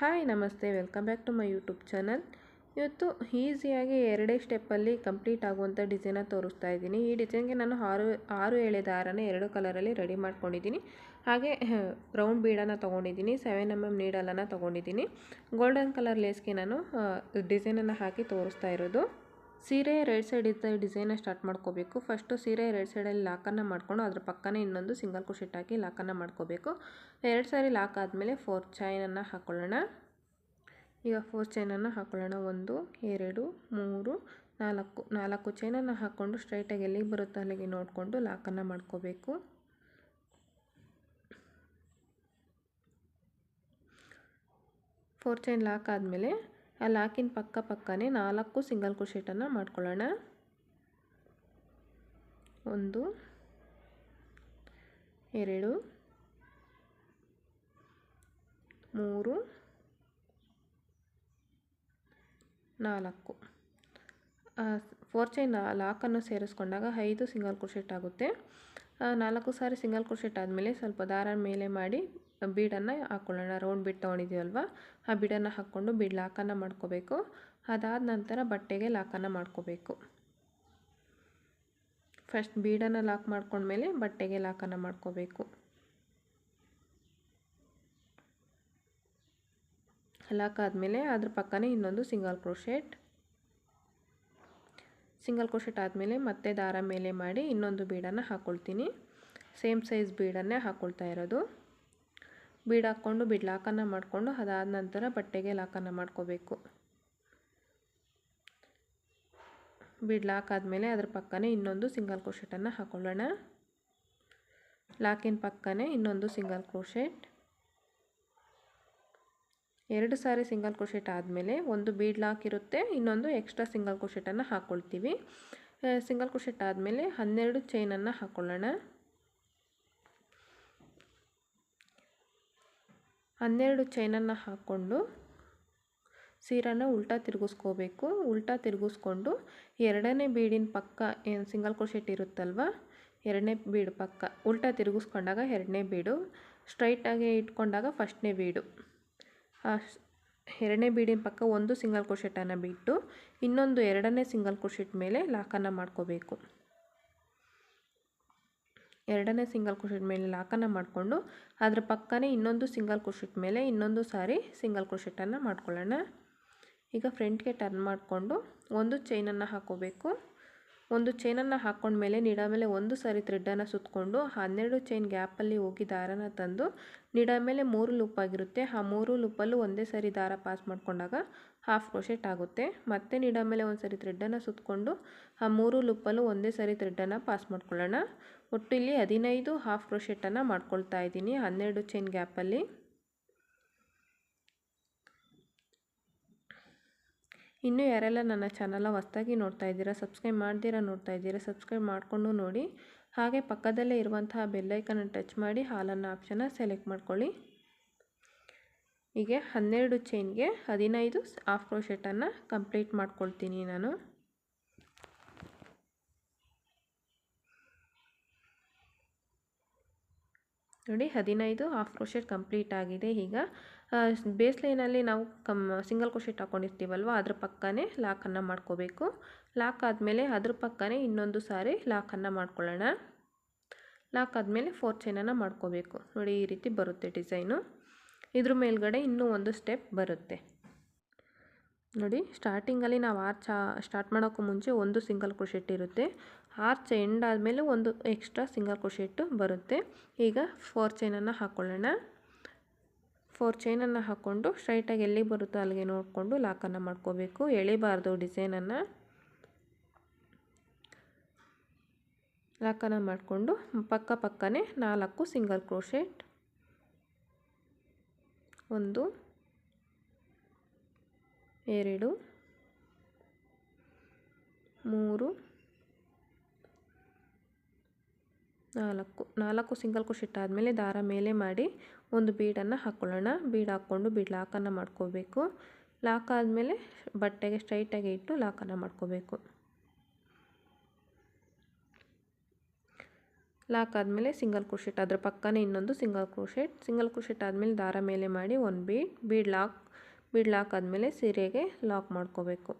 Hi, ನಮಸ್ತೆ. Welcome back to my YouTube channel. ಇವತ್ತು ಈಸಿಯಾಗಿ ಎರಡೇ ಸ್ಟೆಪ್ಪಲ್ಲಿ ಕಂಪ್ಲೀಟ್ ಆಗುವಂಥ ಡಿಸೈನ ತೋರಿಸ್ತಾ ಇದ್ದೀನಿ. ಈ ಡಿಸೈನ್ಗೆ ನಾನು ಆರು ಆರು ಎಳೆ ದಾರನ ಎರಡು ಕಲರಲ್ಲಿ ರೆಡಿ ಮಾಡ್ಕೊಂಡಿದ್ದೀನಿ. ಹಾಗೆ ರೌಂಡ್ ಬೀಡನ್ನು ತೊಗೊಂಡಿದ್ದೀನಿ, ಸೆವೆನ್ ಎಂ ಎಂ ನೀಡಲನ್ನು ತೊಗೊಂಡಿದ್ದೀನಿ. ಗೋಲ್ಡನ್ ಕಲರ್ ಲೇಸ್ಗೆ ನಾನು ಡಿಸೈನನ್ನು ಹಾಕಿ ತೋರಿಸ್ತಾ ಇರೋದು. ಸೀರೆ ರೈಟ್ ಸೈಡ್ ಇದ್ದ ಡಿಸೈನ್ ಸ್ಟಾರ್ಟ್ ಮಾಡ್ಕೋಬೇಕು. ಫಸ್ಟು ಸೀರೆ ರೈಟ್ ಸೈಡಲ್ಲಿ ಲಾಕನ್ನು ಮಾಡ್ಕೊಂಡು ಅದ್ರ ಪಕ್ಕನೇ ಇನ್ನೊಂದು ಸಿಂಗಲ್ ಕುಶಿಟ್ ಹಾಕಿ ಲಾಕನ್ನು ಮಾಡ್ಕೋಬೇಕು. ಎರಡು ಸಾರಿ ಲಾಕ್ ಆದಮೇಲೆ ಫೋರ್ ಚೈನನ್ನು ಹಾಕ್ಕೊಳ್ಳೋಣ ಈಗ ಫೋರ್ ಚೈನನ್ನು ಹಾಕ್ಕೊಳ್ಳೋಣ ಒಂದು, ಎರಡು, ಮೂರು, ನಾಲ್ಕು. ನಾಲ್ಕು ಚೈನನ್ನು ಹಾಕ್ಕೊಂಡು ಸ್ಟ್ರೈಟಾಗಿ ಎಲ್ಲಿಗೆ ಬರುತ್ತೋ ಅಲ್ಲಿಗೆ ನೋಡಿಕೊಂಡು ಲಾಕನ್ನು ಮಾಡ್ಕೋಬೇಕು. ಫೋರ್ ಚೈನ್ ಲಾಕ್ ಆದಮೇಲೆ ಆ ಲಾಕಿನ ಪಕ್ಕ ಪಕ್ಕನೇ ನಾಲ್ಕು ಸಿಂಗಲ್ ಕುಶೇಟನ್ನು ಮಾಡ್ಕೊಳ್ಳೋಣ. ಒಂದು, ಎರಡು, ಮೂರು, ನಾಲ್ಕು. ಫೋರ್ ಚೈನ್ ಲಾಕನ್ನು ಸೇರಿಸ್ಕೊಂಡಾಗ ಐದು ಸಿಂಗಲ್ ಕುರ್ಶೆಟ್ ಆಗುತ್ತೆ. ನಾಲ್ಕು ಸಾರಿ ಸಿಂಗಲ್ ಕ್ರೋಶೆಟ್ ಆದಮೇಲೆ ಸ್ವಲ್ಪ ದಾರ ಮೇಲೆ ಮಾಡಿ ಬೀಡನ್ನು ಹಾಕ್ಕೊಳ್ಳೋಣ ರೌಂಡ್ ಬೀಡ್ ತೊಗೊಂಡಿದ್ದೀವಲ್ವ? ಆ ಬೀಡನ್ನು ಹಾಕ್ಕೊಂಡು ಬೀಡ್ ಲಾಕನ್ನು ಮಾಡ್ಕೋಬೇಕು. ಅದಾದ ನಂತರ ಬಟ್ಟೆಗೆ ಲಾಕನ್ನು ಮಾಡ್ಕೋಬೇಕು. ಫಸ್ಟ್ ಬೀಡನ್ನು ಲಾಕ್ ಮಾಡ್ಕೊಂಡ್ಮೇಲೆ ಬಟ್ಟೆಗೆ ಲಾಕನ್ನು ಮಾಡ್ಕೋಬೇಕು. ಲಾಕ್ ಆದಮೇಲೆ ಅದ್ರ ಪಕ್ಕನೇ ಇನ್ನೊಂದು ಸಿಂಗಲ್ ಕ್ರೋಶೆಟ್ ಸಿಂಗಲ್ ಕ್ರೋಶೆಟ್ ಆದಮೇಲೆ ಮತ್ತೆ ದಾರ ಮೇಲೆ ಮಾಡಿ ಇನ್ನೊಂದು ಬೀಡನ್ನು ಹಾಕ್ಕೊಳ್ತೀನಿ ಸೇಮ್ ಸೈಜ್ ಬೀಡನ್ನೇ ಹಾಕ್ಕೊಳ್ತಾ ಇರೋದು. ಬೀಡ್ ಹಾಕ್ಕೊಂಡು ಬಿಡ್ ಲಾಕನ್ನು ಮಾಡಿಕೊಂಡು ಅದಾದ ನಂತರ ಬಟ್ಟೆಗೆ ಲಾಕನ್ನು ಮಾಡ್ಕೋಬೇಕು. ಬೀಡ್ ಲಾಕ್ ಆದಮೇಲೆ ಅದ್ರ ಪಕ್ಕನೇ ಇನ್ನೊಂದು ಸಿಂಗಲ್ ಕ್ರೋಶೆಟನ್ನು ಹಾಕ್ಕೊಳ್ಳೋಣ ಲಾಕಿನ ಪಕ್ಕನೇ ಇನ್ನೊಂದು ಸಿಂಗಲ್ ಕ್ರೋಶೆಟ್. ಎರಡು ಸಾರಿ ಸಿಂಗಲ್ ಕ್ರೋಶೆಟ್ ಆದಮೇಲೆ ಒಂದು ಬೀಡ್ ಲಾಕ್ ಇರುತ್ತೆ ಇನ್ನೊಂದು ಎಕ್ಸ್ಟ್ರಾ ಸಿಂಗಲ್ ಕ್ರೋಶೆಟನ್ನು ಹಾಕ್ಕೊಳ್ತೀವಿ ಸಿಂಗಲ್ ಕ್ರೋಶೆಟ್ ಆದಮೇಲೆ ಹನ್ನೆರಡು ಚೈನನ್ನು ಹಾಕ್ಕೊಳ್ಳೋಣ ಹನ್ನೆರಡು ಚೈನನ್ನು ಹಾಕ್ಕೊಂಡು ಸೀರನ್ನು ಉಲ್ಟಾ ತಿರುಗಿಸ್ಕೋಬೇಕು. ಉಲ್ಟಾ ತಿರುಗಿಸ್ಕೊಂಡು ಎರಡನೇ ಬೀಡಿನ ಪಕ್ಕ ಏನು ಸಿಂಗಲ್ ಕ್ರೋಶೆಟ್ ಇರುತ್ತಲ್ವ, ಎರಡನೇ ಬೀಡು ಪಕ್ಕ ಉಲ್ಟಾ ತಿರುಗಿಸ್ಕೊಂಡಾಗ ಎರಡನೇ ಬೀಡು, ಸ್ಟ್ರೈಟಾಗಿ ಇಟ್ಕೊಂಡಾಗ ಫಸ್ಟ್ನೇ ಬೀಡು. ಎರಡನೇ ಬೀಡಿನ ಪಕ್ಕ ಒಂದು ಸಿಂಗಲ್ ಕ್ರೋಶೆಟನ್ನು ಬಿಟ್ಟು ಇನ್ನೊಂದು ಎರಡನೇ ಸಿಂಗಲ್ ಕ್ರೋಶೆಟ್ ಮೇಲೆ ಲಾಕನ್ನು ಮಾಡ್ಕೋಬೇಕು. ಎರಡನೇ ಸಿಂಗಲ್ ಕ್ರೋಶೆಟ್ ಮೇಲೆ ಲಾಕನ್ನು ಮಾಡಿಕೊಂಡು ಅದರ ಪಕ್ಕನೇ ಇನ್ನೊಂದು ಸಿಂಗಲ್ ಕ್ರೋಶೆಟ್ ಮೇಲೆ ಇನ್ನೊಂದು ಸಾರಿ ಸಿಂಗಲ್ ಕ್ರೋಶೆಟನ್ನು ಮಾಡ್ಕೊಳ್ಳೋಣ. ಈಗ ಫ್ರಂಟ್ಗೆ ಟರ್ನ್ ಮಾಡಿಕೊಂಡು ಒಂದು ಚೈನನ್ನು ಹಾಕೋಬೇಕು. ಒಂದು ಚೈನನ್ನು ಹಾಕ್ಕೊಂಡ್ಮೇಲೆ ನಿಡ ಮೇಲೆ ಒಂದು ಸಾರಿ ಥ್ರೆಡ್ಡನ್ನು ಸುತ್ತಕೊಂಡು ಹನ್ನೆರಡು ಚೈನ್ ಗ್ಯಾಪಲ್ಲಿ ಹೋಗಿ ದಾರನ ತಂದು ನಿಡ ಮೇಲೆ ಮೂರು ಲೂಪ್ ಆಗಿರುತ್ತೆ. ಆ ಮೂರು ಲೂಪಲ್ಲೂ ಒಂದೇ ಸಾರಿ ದಾರ ಪಾಸ್ ಮಾಡಿಕೊಂಡಾಗ ಹಾಫ್ ಕ್ರೋಶೆಟ್ ಆಗುತ್ತೆ. ಮತ್ತೆ ನಿಡ ಮೇಲೆ ಒಂದು ಸಾರಿ ಥ್ರೆಡ್ಡನ್ನು ಸುತ್ತಕೊಂಡು ಆ ಮೂರು ಲೂಪಲ್ಲೂ ಒಂದೇ ಸಾರಿ ಥ್ರೆಡ್ಡನ್ನು ಪಾಸ್ ಮಾಡ್ಕೊಳ್ಳೋಣ. ಒಟ್ಟು ಇಲ್ಲಿ ಹದಿನೈದು ಹಾಫ್ ಕ್ರೋಶೆಟನ್ನು ಮಾಡ್ಕೊಳ್ತಾ ಇದ್ದೀನಿ ಹನ್ನೆರಡು ಚೈನ್ ಗ್ಯಾಪಲ್ಲಿ. ಇನ್ನೂ ಯಾರೆಲ್ಲ ನನ್ನ ಚಾನಲ್ನ ಹೊಸ್ದಾಗಿ ನೋಡ್ತಾ ಇದ್ದೀರಾ ಸಬ್ಸ್ಕ್ರೈಬ್ ಮಾಡ್ದಿರಾ ನೋಡ್ತಾ ಇದ್ದೀರಾ ಸಬ್ಸ್ಕ್ರೈಬ್ ಮಾಡಿಕೊಂಡು ನೋಡಿ. ಹಾಗೆ ಪಕ್ಕದಲ್ಲೇ ಇರುವಂತಹ ಬೆಲ್ಲೈಕನ್ನು ಟಚ್ ಮಾಡಿ ಹಾಲನ್ನು ಆಪ್ಷನ್ನ ಸೆಲೆಕ್ಟ್ ಮಾಡ್ಕೊಳ್ಳಿ. ಹೀಗೆ ಹನ್ನೆರಡು ಚೈನ್ಗೆ ಹದಿನೈದು ಹಾಫ್ ಕ್ರೋಶೆಟನ್ನು ಕಂಪ್ಲೀಟ್ ಮಾಡ್ಕೊಳ್ತೀನಿ ನಾನು. ನೋಡಿ, ಹದಿನೈದು ಹಾಫ್ ಕ್ರೋಶೆಟ್ ಕಂಪ್ಲೀಟ್ ಆಗಿದೆ. ಈಗ ಬೇಸ್ ಲೈನಲ್ಲಿ ನಾವು ಕಮ್, ಸಿಂಗಲ್ ಕ್ರೋಶೆಟ್ ಹಾಕ್ಕೊಂಡಿರ್ತೀವಲ್ವ ಅದ್ರ ಪಕ್ಕನೇ ಲಾಕನ್ನು ಮಾಡ್ಕೋಬೇಕು. ಲಾಕ್ ಆದಮೇಲೆ ಅದ್ರ ಪಕ್ಕನೇ ಇನ್ನೊಂದು ಸಾರಿ ಲಾಕನ್ನು ಮಾಡ್ಕೊಳ್ಳೋಣ. ಲಾಕ್ ಆದಮೇಲೆ ಫೋರ್ ಚೈನನ್ನು ಮಾಡ್ಕೋಬೇಕು. ನೋಡಿ, ಈ ರೀತಿ ಬರುತ್ತೆ ಡಿಸೈನು. ಇದ್ರ ಮೇಲ್ಗಡೆ ಇನ್ನೂ ಒಂದು ಸ್ಟೆಪ್ ಬರುತ್ತೆ. ನೋಡಿ, ಸ್ಟಾರ್ಟಿಂಗಲ್ಲಿ ನಾವು ಆರ್ಚ್ ಸ್ಟಾರ್ಟ್ ಮಾಡೋಕ್ಕೂ ಮುಂಚೆ ಒಂದು ಸಿಂಗಲ್ ಕ್ರೋಶೆಟ್ ಇರುತ್ತೆ. ಆರ್ಚ್ ಎಂಡ್ ಆದಮೇಲೆ ಒಂದು ಎಕ್ಸ್ಟ್ರಾ ಸಿಂಗಲ್ ಕ್ರೋಶೆಟ್ಟು ಬರುತ್ತೆ. ಈಗ ಫೋರ್ ಚೈನನ್ನು ಹಾಕ್ಕೊಳ್ಳೋಣ ಫೋರ್ ಚೈನನ್ನು ಹಾಕ್ಕೊಂಡು ಸ್ಟ್ರೈಟಾಗಿ ಎಲ್ಲಿ ಬರುತ್ತೋ ಅಲ್ಲಿಗೆ ನೋಡಿಕೊಂಡು ಲಾಕನ್ನು ಮಾಡ್ಕೋಬೇಕು. ಎಳಿಬಾರ್ದು ಡಿಸೈನನ್ನು. ಲಾಕನ್ನು ಮಾಡಿಕೊಂಡು ಪಕ್ಕ ಪಕ್ಕನೇ ನಾಲ್ಕು ಸಿಂಗಲ್ ಕ್ರೋಶೆಟ್. ಒಂದು, ಎರಡು, ಮೂರು ನಾಲ್ಕು ನಾಲ್ಕು ಸಿಂಗಲ್ ಕ್ರೋಶೆಟ್ ಆದಮೇಲೆ ದಾರ ಮೇಲೆ ಮಾಡಿ ಒಂದು ಬೀಡನ್ನು ಹಾಕ್ಕೊಳ್ಳೋಣ ಬೀಡ್ ಹಾಕ್ಕೊಂಡು ಬೀಡ್ ಲಾಕನ್ನು ಮಾಡ್ಕೋಬೇಕು. ಲಾಕ್ ಆದಮೇಲೆ ಬಟ್ಟೆಗೆ ಸ್ಟ್ರೈಟಾಗಿ ಇಟ್ಟು ಲಾಕನ್ನು ಮಾಡ್ಕೋಬೇಕು. ಲಾಕ್ ಆದಮೇಲೆ ಸಿಂಗಲ್ ಕ್ರೋಶೆಟ್, ಅದ್ರ ಪಕ್ಕನೇ ಇನ್ನೊಂದು ಸಿಂಗಲ್ ಕ್ರೋಶೆಟ್. ಸಿಂಗಲ್ ಕ್ರೋಶೆಟ್ ಆದಮೇಲೆ ದಾರ ಮೇಲೆ ಮಾಡಿ ಒಂದು bead bead lock bead lock ಆದಮೇಲೆ ಸೀರೆಗೆ ಲಾಕ್ ಮಾಡ್ಕೋಬೇಕು.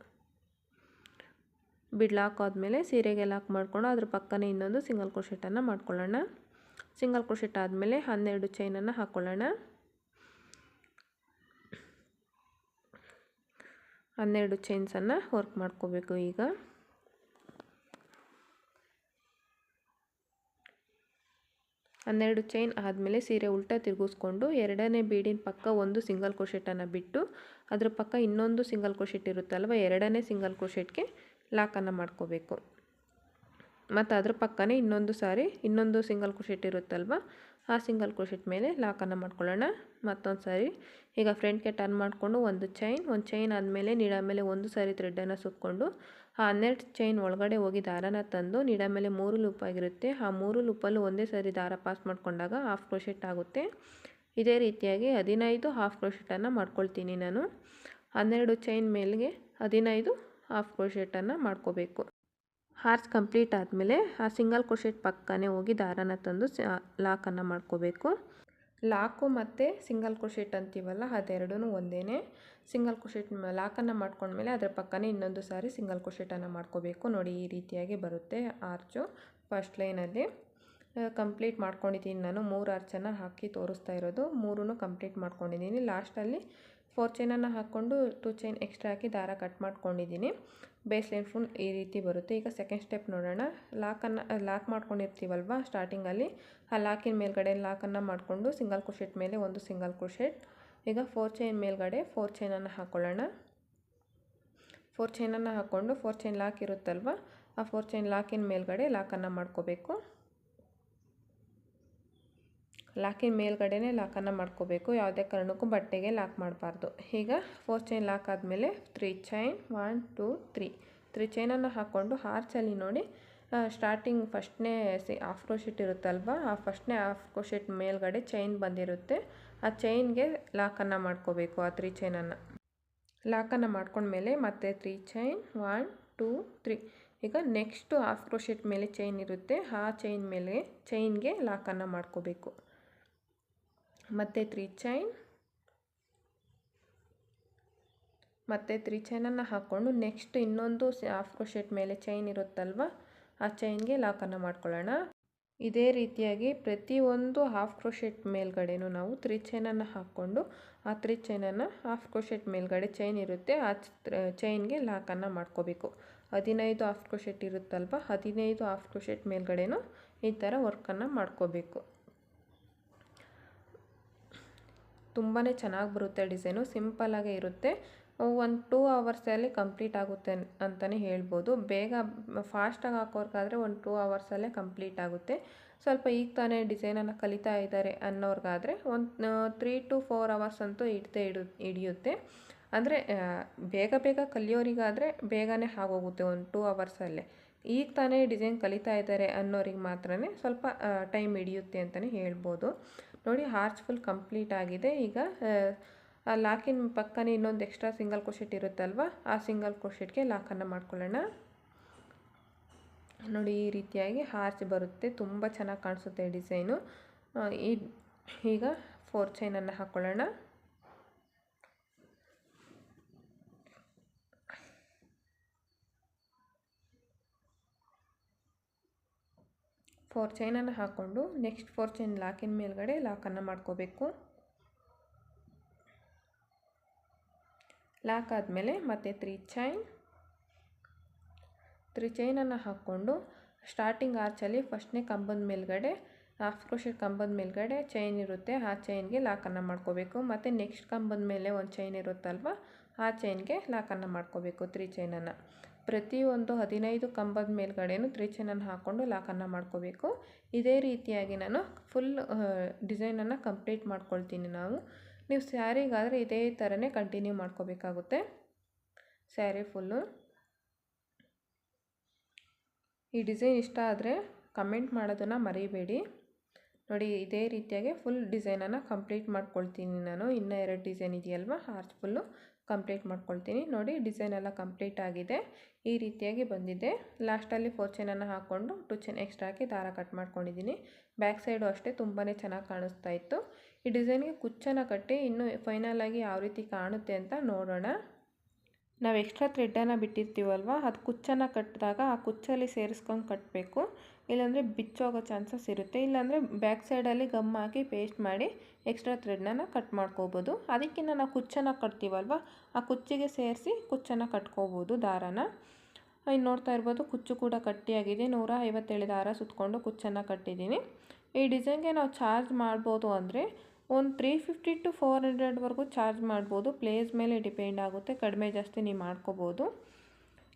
ಬಿಡ್ ಲಾಕ್ ಆದಮೇಲೆ ಸೀರೆಗೆ ಲಾಕ್ ಮಾಡಿಕೊಂಡು ಅದ್ರ ಪಕ್ಕನೇ ಇನ್ನೊಂದು ಸಿಂಗಲ್ ಕ್ರೋಶೆಟನ್ನು ಮಾಡ್ಕೊಳ್ಳೋಣ. ಸಿಂಗಲ್ ಕ್ರೋಶೆಟ್ ಆದಮೇಲೆ ಹನ್ನೆರಡು ಚೈನನ್ನು ಹಾಕ್ಕೊಳ್ಳೋಣ ಹನ್ನೆರಡು ಚೈನ್ಸನ್ನು ವರ್ಕ್ ಮಾಡ್ಕೋಬೇಕು ಈಗ. ಹನ್ನೆರಡು ಚೈನ್ ಆದಮೇಲೆ ಸೀರೆ ಉಲ್ಟಾ ತಿರುಗಿಸ್ಕೊಂಡು ಎರಡನೇ ಬೀಡಿನ ಪಕ್ಕ ಒಂದು ಸಿಂಗಲ್ ಕ್ರೋಶೆಟನ್ನು ಬಿಟ್ಟು ಅದ್ರ ಪಕ್ಕ ಇನ್ನೊಂದು ಸಿಂಗಲ್ ಕ್ರೋಶೆಟ್ ಇರುತ್ತಲ್ವ ಎರಡನೇ ಸಿಂಗಲ್ ಕ್ರೋಶೆಟ್ಗೆ ಲಾಕನ್ನು ಮಾಡ್ಕೋಬೇಕು. ಮತ್ತು ಅದ್ರ ಪಕ್ಕನೇ ಇನ್ನೊಂದು ಸಾರಿ ಇನ್ನೊಂದು ಸಿಂಗಲ್ ಕ್ರೋಶೆಟ್ ಇರುತ್ತಲ್ವ, ಆ ಸಿಂಗಲ್ ಕ್ರೋಶೆಟ್ ಮೇಲೆ ಲಾಕನ್ನು ಮಾಡ್ಕೊಳ್ಳೋಣ. ಮತ್ತೊಂದು ಸಾರಿ ಈಗ ಫ್ರೆಂಟ್ಗೆ ಟರ್ನ್ ಮಾಡಿಕೊಂಡು ಒಂದು ಚೈನ್ ಒಂದು ಚೈನ್ ಆದಮೇಲೆ ನೀಡ ಮೇಲೆ ಒಂದು ಸಾರಿ ಥ್ರೆಡ್ಡನ್ನು ಸುತ್ತಕೊಂಡು ಆ ಹನ್ನೆರಡು ಚೈನ್ ಒಳಗಡೆ ಹೋಗಿ ದಾರನ ತಂದು ನೀಡ ಮೇಲೆ ಮೂರು ಲೂಪ್ ಆಗಿರುತ್ತೆ. ಆ ಮೂರು ಲೂಪಲ್ಲೂ ಒಂದೇ ಸಾರಿ ದಾರ ಪಾಸ್ ಮಾಡಿಕೊಂಡಾಗ ಹಾಫ್ ಕ್ರೋಶೆಟ್ ಆಗುತ್ತೆ. ಇದೇ ರೀತಿಯಾಗಿ ಹದಿನೈದು ಹಾಫ್ ಕ್ರೋಶೆಟನ್ನು ಮಾಡ್ಕೊಳ್ತೀನಿ ನಾನು. ಹನ್ನೆರಡು ಚೈನ್ ಮೇಲೆಗೆ ಹದಿನೈದು ಹಾಫ್ ಕ್ರೋಶೆಟನ್ನು ಮಾಡ್ಕೋಬೇಕು. ಹಾರ್ಸ್ ಕಂಪ್ಲೀಟ್ ಆದಮೇಲೆ ಆ ಸಿಂಗಲ್ ಕ್ರೋಶೆಟ್ ಪಕ್ಕನೇ ಹೋಗಿ ದಾರನ ತಂದು ಲಾಕನ್ನು ಮಾಡ್ಕೋಬೇಕು. ಲಾಕು ಮತ್ತು ಸಿಂಗಲ್ ಕ್ರೋಶೆಟ್ ಅಂತೀವಲ್ಲ ಅದೆರಡೂ ಒಂದೇ ಸಿಂಗಲ್ ಕ್ರೋಶೆಟ್ ಲಾಕನ್ನು ಮಾಡ್ಕೊಂಡ್ಮೇಲೆ ಅದರ ಪಕ್ಕನೇ ಇನ್ನೊಂದು ಸಾರಿ ಸಿಂಗಲ್ ಕ್ರೋಶೆಟನ್ನು ಮಾಡ್ಕೋಬೇಕು. ನೋಡಿ ಈ ರೀತಿಯಾಗಿ ಬರುತ್ತೆ ಆರ್ಚು ಫಸ್ಟ್ ಲೈನಲ್ಲಿ ಕಂಪ್ಲೀಟ್ ಮಾಡ್ಕೊಂಡಿದ್ದೀನಿ ನಾನು. ಮೂರು ಆರ್ಚನ್ನು ಹಾಕಿ ತೋರಿಸ್ತಾ ಇರೋದು. ಮೂರೂ ಕಂಪ್ಲೀಟ್ ಮಾಡ್ಕೊಂಡಿದ್ದೀನಿ. ಲಾಸ್ಟಲ್ಲಿ ಫೋರ್ ಚೈನನ್ನು ಹಾಕ್ಕೊಂಡು ಟೂ ಚೈನ್ ಎಕ್ಸ್ಟ್ರಾ ಹಾಕಿ ದಾರ ಕಟ್ ಮಾಡ್ಕೊಂಡಿದ್ದೀನಿ. ಬೇಸ್ ಲೈನ್ ಫುಲ್ ಈ ರೀತಿ ಬರುತ್ತೆ. ಈಗ ಸೆಕೆಂಡ್ ಸ್ಟೆಪ್ ನೋಡೋಣ. ಲಾಕನ್ನು ಲಾಕ್ ಮಾಡ್ಕೊಂಡಿರ್ತೀವಲ್ವ ಸ್ಟಾರ್ಟಿಂಗಲ್ಲಿ? ಆ ಲಾಕಿನ ಮೇಲ್ಗಡೆ ಲಾಕನ್ನು ಮಾಡಿಕೊಂಡು ಸಿಂಗಲ್ ಕ್ರೋಶೆಟ್ ಮೇಲೆ ಒಂದು ಸಿಂಗಲ್ ಕ್ರೋಶೆಟ್. ಈಗ ಫೋರ್ ಚೈನ್ ಮೇಲ್ಗಡೆ ಫೋರ್ ಚೈನನ್ನು ಹಾಕ್ಕೊಳ್ಳೋಣ ಫೋರ್ ಚೈನನ್ನು ಹಾಕ್ಕೊಂಡು ಫೋರ್ ಚೈನ್ ಲಾಕ್ ಇರುತ್ತಲ್ವ? ಆ ಫೋರ್ ಚೈನ್ ಲಾಕಿನ ಮೇಲ್ಗಡೆ ಲಾಕನ್ನು ಮಾಡ್ಕೋಬೇಕು. ಲಾಕಿನ ಮೇಲ್ಗಡೆನೇ ಲಾಕನ್ನು ಮಾಡ್ಕೋಬೇಕು. ಯಾವುದೇ ಕಾರಣಕ್ಕೂ ಬಟ್ಟೆಗೆ ಲಾಕ್ ಮಾಡಬಾರ್ದು. ಈಗ ಫೋರ್ ಚೈನ್ ಲಾಕ್ ಆದಮೇಲೆ three chain one two three three ಚೈನನ್ನು ಹಾಕ್ಕೊಂಡು ಹಾರ್ಚಲ್ಲಿ ನೋಡಿ ಸ್ಟಾರ್ಟಿಂಗ್ ಫಸ್ಟ್ನೇ ಸಿ ಹಾಫ್ ಕ್ರೋಶೆಟ್ ಇರುತ್ತಲ್ವ, ಆ ಫಸ್ಟ್ನೇ ಹಾಫ್ ಕ್ರೋಶೆಟ್ ಮೇಲ್ಗಡೆ ಚೈನ್ ಬಂದಿರುತ್ತೆ. ಆ ಚೈನ್ಗೆ ಲಾಕನ್ನು ಮಾಡ್ಕೋಬೇಕು, ಆ ತ್ರೀ ಚೈನನ್ನು ಲಾಕನ್ನು ಮಾಡ್ಕೊಂಡ್ಮೇಲೆ ಮತ್ತೆ three chain one two three ಈಗ ನೆಕ್ಸ್ಟು ಹಾಫ್ ಕ್ರೋಶೆಟ್ ಮೇಲೆ ಚೈನ್ ಇರುತ್ತೆ. ಆ ಚೈನ್ ಮೇಲೆ ಚೈನ್ಗೆ ಲಾಕನ್ನು ಮಾಡ್ಕೋಬೇಕು. ಮತ್ತು ತ್ರೀ ಚೈನ್ ಮತ್ತು ತ್ರೀ ಚೈನನ್ನು ಹಾಕ್ಕೊಂಡು ನೆಕ್ಸ್ಟ್ ಇನ್ನೊಂದು ಹಾಫ್ ಕ್ರೋಶೆಟ್ ಮೇಲೆ ಚೈನ್ ಇರುತ್ತಲ್ವ, ಆ ಚೈನ್ಗೆ ಲಾಕನ್ನು ಮಾಡ್ಕೊಳ್ಳೋಣ. ಇದೇ ರೀತಿಯಾಗಿ ಪ್ರತಿಯೊಂದು ಹಾಫ್ ಕ್ರೋಶೆಟ್ ಮೇಲ್ಗಡೆನೂ ನಾವು ತ್ರೀ ಚೈನನ್ನು ಹಾಕ್ಕೊಂಡು, ಆ ತ್ರೀ ಚೈನನ್ನು ಹಾಫ್ ಕ್ರೋಶೆಟ್ ಮೇಲ್ಗಡೆ ಚೈನ್ ಇರುತ್ತೆ, ಆ ಚೈನ್ಗೆ ಲಾಕನ್ನು ಮಾಡ್ಕೋಬೇಕು. ಹದಿನೈದು ಹಾಫ್ ಕ್ರೋಶೆಟ್ ಇರುತ್ತಲ್ವ, ಹದಿನೈದು ಹಾಫ್ ಕ್ರೋಶೆಟ್ ಮೇಲ್ಗಡೆನೂ ಈ ಥರ ವರ್ಕನ್ನು ಮಾಡ್ಕೋಬೇಕು. ತುಂಬಾ ಚೆನ್ನಾಗಿ ಬರುತ್ತೆ ಡಿಸೈನು ಸಿಂಪಲ್ಲಾಗೇ ಇರುತ್ತೆ. ಒಂದು ಟೂ ಅವರ್ಸಲ್ಲಿ ಕಂಪ್ಲೀಟ್ ಆಗುತ್ತೆ ಅಂತಲೇ ಹೇಳ್ಬೋದು. ಬೇಗ ಫಾಸ್ಟಾಗಿ ಹಾಕೋರ್ಗಾದರೆ ಒಂದು ಟೂ ಅವರ್ಸಲ್ಲೇ ಕಂಪ್ಲೀಟ್ ಆಗುತ್ತೆ. ಸ್ವಲ್ಪ ಈಗ ತಾನೇ ಡಿಸೈನನ್ನು ಕಲಿತಾ ಇದ್ದಾರೆ ಅನ್ನೋರ್ಗಾದರೆ ಒಂದು ತ್ರೀ ಟು ಫೋರ್ ಅವರ್ಸ್ ಅಂತೂ ಇಡ್ತೇ ಇಡು, ಹಿಡಿಯುತ್ತೆ. ಅಂದರೆ ಬೇಗ ಬೇಗ ಕಲಿಯೋರಿಗಾದರೆ ಬೇಗನೆ ಆಗೋಗುತ್ತೆ ಒಂದು ಟೂ ಅವರ್ಸಲ್ಲೇ ಈಗ ತಾನೇ ಡಿಸೈನ್ ಕಲಿತಾ ಇದ್ದಾರೆ ಅನ್ನೋರಿಗೆ ಮಾತ್ರ ಸ್ವಲ್ಪ ಟೈಮ್ ಹಿಡಿಯುತ್ತೆ ಅಂತಲೇ ಹೇಳ್ಬೋದು. ನೋಡಿ, ಹಾರ್ಚ್ ಫುಲ್ ಕಂಪ್ಲೀಟ್ ಆಗಿದೆ. ಈಗ, ಆ ಲಾಕಿನ ಪಕ್ಕನೇ ಇನ್ನೊಂದು ಎಕ್ಸ್ಟ್ರಾ ಸಿಂಗಲ್ ಕ್ರೋಶೆಟ್ ಇರುತ್ತಲ್ವ? ಆ ಸಿಂಗಲ್ ಕ್ರೋಶೆಟ್ಗೆ ಲಾಕನ್ನು ಮಾಡ್ಕೊಳ್ಳೋಣ. ನೋಡಿ, ಈ ರೀತಿಯಾಗಿ ಹಾರ್ಚ್ ಬರುತ್ತೆ. ತುಂಬ ಚೆನ್ನಾಗಿ ಕಾಣಿಸುತ್ತೆ ಡಿಸೈನು. ಈ, ಈಗ ಫೋರ್ ಚೈನನ್ನು ಹಾಕ್ಕೊಳ್ಳೋಣ ಫೋರ್ ಚೈನನ್ನು ಹಾಕ್ಕೊಂಡು ನೆಕ್ಸ್ಟ್ ಫೋರ್ ಚೈನ್ ಲಾಕಿನ ಮೇಲ್ಗಡೆ ಲಾಕನ್ನು ಮಾಡ್ಕೋಬೇಕು. ಲಾಕ್ ಆದಮೇಲೆ ಮತ್ತೆ ತ್ರೀ ಚೈನ್. ತ್ರೀ ಚೈನನ್ನು ಹಾಕ್ಕೊಂಡು ಸ್ಟಾರ್ಟಿಂಗ್ ಆರ್ಚಲ್ಲಿ ಫಸ್ಟ್ನೇ ಕಂಬದ ಮೇಲ್ಗಡೆ ಹಾಫ್ ಕ್ರೋಶೆ ಕಂಬದ ಮೇಲ್ಗಡೆ ಚೈನ್ ಇರುತ್ತೆ, ಆ ಚೈನ್ಗೆ ಲಾಕನ್ನು ಮಾಡ್ಕೋಬೇಕು. ಮತ್ತು ನೆಕ್ಸ್ಟ್ ಕಂಬದ ಮೇಲೆ ಒಂದು ಚೈನ್ ಇರುತ್ತಲ್ವ, ಆ ಚೈನ್ಗೆ ಲಾಕನ್ನು ಮಾಡ್ಕೋಬೇಕು ತ್ರೀ ಚೈನನ್ನು. ಪ್ರತಿಯೊಂದು ಹದಿನೈದು ಕಂಬದ ಮೇಲ್ಗಡೆಯೂ ತ್ರೀ ಚೈನನ್ನು ಹಾಕ್ಕೊಂಡು ಲಾಕನ್ನು ಮಾಡ್ಕೋಬೇಕು. ಇದೇ ರೀತಿಯಾಗಿ ನಾನು ಫುಲ್ ಡಿಸೈನನ್ನು ಕಂಪ್ಲೀಟ್ ಮಾಡ್ಕೊಳ್ತೀನಿ ನಾವು. ನೀವು ಸ್ಯಾರಿಗಾದರೆ ಇದೇ ಥರನೇ ಕಂಟಿನ್ಯೂ ಮಾಡ್ಕೋಬೇಕಾಗುತ್ತೆ. ಸ್ಯಾರಿ ಫುಲ್ಲು ಈ ಡಿಸೈನ್ ಇಷ್ಟ ಆದರೆ ಕಮೆಂಟ್ ಮಾಡೋದನ್ನು ಮರೀಬೇಡಿ. ನೋಡಿ, ಇದೇ ರೀತಿಯಾಗಿ ಫುಲ್ ಡಿಸೈನನ್ನು ಕಂಪ್ಲೀಟ್ ಮಾಡ್ಕೊಳ್ತೀನಿ ನಾನು. ಇನ್ನೂ ಎರಡು ಡಿಸೈನ್ ಇದೆಯಲ್ವ? ಆರ್ಚ್ ಫುಲ್ಲು ಕಂಪ್ಲೀಟ್ ಮಾಡ್ಕೊಳ್ತೀನಿ. ನೋಡಿ, ಡಿಸೈನ್ ಎಲ್ಲ ಕಂಪ್ಲೀಟ್ ಆಗಿದೆ. ಈ ರೀತಿಯಾಗಿ ಬಂದಿದೆ. ಲಾಸ್ಟಲ್ಲಿ ಫೋರ್ ಚೈನನ್ನು ಹಾಕ್ಕೊಂಡು ಟು ಚೈನ್ ಎಕ್ಸ್ಟ್ರಾ ಹಾಕಿ ದಾರ ಕಟ್ ಮಾಡ್ಕೊಂಡಿದ್ದೀನಿ. ಬ್ಯಾಕ್ ಸೈಡು ಅಷ್ಟೇ ತುಂಬಾ ಚೆನ್ನಾಗಿ ಕಾಣಿಸ್ತಾ ಇತ್ತು. ಈ ಡಿಸೈನ್ಗೆ ಕುಚ್ಚನ್ನು ಕಟ್ಟಿ ಇನ್ನು ಫೈನಲ್ ಆಗಿ ಯಾವ ರೀತಿ ಕಾಣುತ್ತೆ ಅಂತ ನೋಡೋಣ. ನಾವು ಎಕ್ಸ್ಟ್ರಾ ಥ್ರೆಡ್ಡನ್ನು ಬಿಟ್ಟಿರ್ತೀವಲ್ವ? ಅದು ಕುಚ್ಚನ್ನು ಕಟ್ಟಿದಾಗ ಆ ಕುಚ್ಚಲ್ಲಿ ಸೇರಿಸ್ಕೊಂಡು ಕಟ್ಟಬೇಕು ಇಲ್ಲಾಂದರೆ ಬಿಚ್ಚೋಗೋ ಚಾನ್ಸಸ್ ಇರುತ್ತೆ. ಇಲ್ಲಾಂದರೆ ಬ್ಯಾಕ್ ಸೈಡಲ್ಲಿ ಗಮ್ ಹಾಕಿ ಪೇಸ್ಟ್ ಮಾಡಿ ಎಕ್ಸ್ಟ್ರಾ ಥ್ರೆಡ್ನ ಕಟ್ ಮಾಡ್ಕೋಬೋದು. ಅದಕ್ಕಿಂತ ನಾವು ಕುಚ್ಚನ್ನು ಕಟ್ತೀವಲ್ವ? ಆ ಕುಚ್ಚಿಗೆ ಸೇರಿಸಿ ಕುಚ್ಚನ್ನು ಕಟ್ಕೋಬೋದು ದಾರನ. ಇನ್ನು ನೋಡ್ತಾ ಇರ್ಬೋದು, ಕುಚ್ಚು ಕೂಡ ಕಟ್ಟಿಯಾಗಿದೆ. ನೂರ ಐವತ್ತೇಳು ದಾರ ಸುತ್ತಕೊಂಡು ಕುಚ್ಚನ್ನು ಕಟ್ಟಿದ್ದೀನಿ. ಈ ಡಿಸೈನ್ಗೆ ನಾವು ಚಾರ್ಜ್ ಮಾಡ್ಬೋದು ಅಂದರೆ ಒಂದು ತ್ರೀ ಫಿಫ್ಟಿ ಟು ಫೋರ್ ಹಂಡ್ರೆಡ್ವರೆಗೂ ಚಾರ್ಜ್ ಮಾಡ್ಬೋದು. ಪ್ಲೇಸ್ ಮೇಲೆ ಡಿಪೆಂಡ್ ಆಗುತ್ತೆ. ಕಡಿಮೆ ಜಾಸ್ತಿ ನೀವು ಮಾಡ್ಕೋಬೋದು.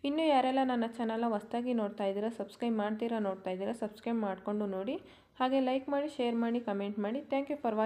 ಇನ್ನು ಯಾರೆಲ್ಲ ನನ್ನ ಚಾನಲ್ನ ಹೊಸ್ದಾಗಿ ನೋಡ್ತಾ ಇದ್ದೀರಾ, ಸಬ್ಸ್ಕ್ರೈಬ್ ಮಾಡ್ತೀರಾ, ನೋಡ್ತಾ ಇದ್ದೀರಾ, ಸಬ್ಸ್ಕ್ರೈಬ್ ಮಾಡಿಕೊಂಡು ನೋಡಿ. ಹಾಗೆ ಲೈಕ್ ಮಾಡಿ, ಶೇರ್ ಮಾಡಿ, ಕಮೆಂಟ್ ಮಾಡಿ. Thank you for watching